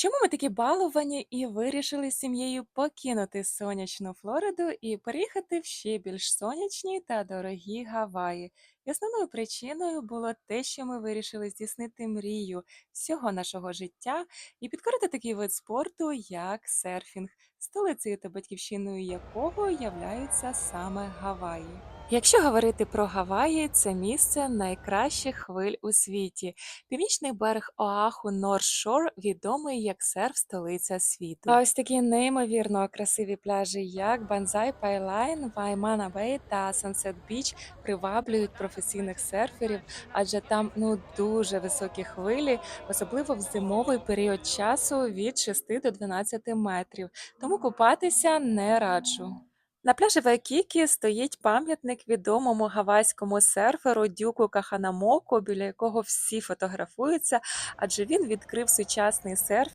Чому ми такі баловані і вирішили з сім'єю покинути сонячну Флориду і переїхати в ще більш сонячні та дорогі Гаваї? І основною причиною було те, що ми вирішили здійснити мрію всього нашого життя і підкорити такий вид спорту, як серфінг, столицею та батьківщиною якого являються саме Гаваї. Якщо говорити про Гаваї, це місце найкращих хвиль у світі. Північний берег Оаху Норс-Шор відомий як серф-столиця світу. А ось такі неймовірно красиві пляжі, як Банзай Пайлайн, Ваймана Бей та Сансет Біч приваблюють професійних серферів, адже там ну дуже високі хвилі, особливо в зимовий період часу від 6 до 12 метрів. Тому купатися не раджу. На пляжі Вайкікі стоїть пам'ятник відомому гавайському серферу Дюку Каханамоку, біля якого всі фотографуються, адже він відкрив сучасний серф